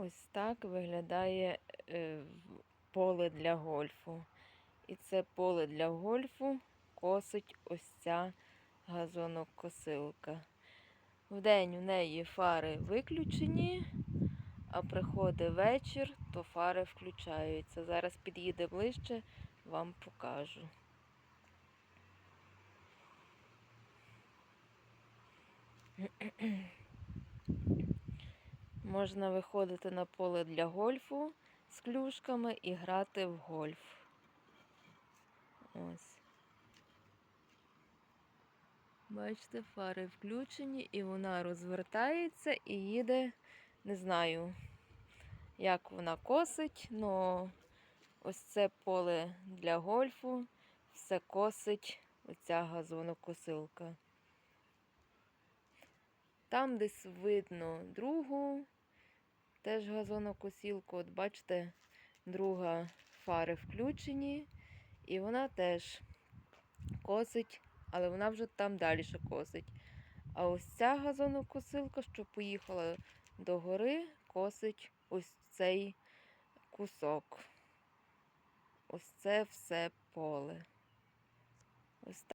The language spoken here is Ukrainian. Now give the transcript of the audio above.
Ось так виглядає е, поле для гольфу. І це поле для гольфу косить ось ця газонокосилка. Вдень у неї фари виключені, а приходить вечір, то фари включаються. Зараз під'їде ближче, вам покажу. Можна виходити на поле для гольфу з клюшками і грати в гольф. Ось. Бачите, фари включені, і вона розвертається і їде, не знаю, як вона косить, але ось це поле для гольфу, все косить оця газонокосилка. Там десь видно другу, теж газонокосілку. От бачите, друга фари включені, і вона теж косить, але вона вже там далі косить. А ось ця газонокосилка, що поїхала до гори, косить ось цей кусок. Ось це все поле. Ось.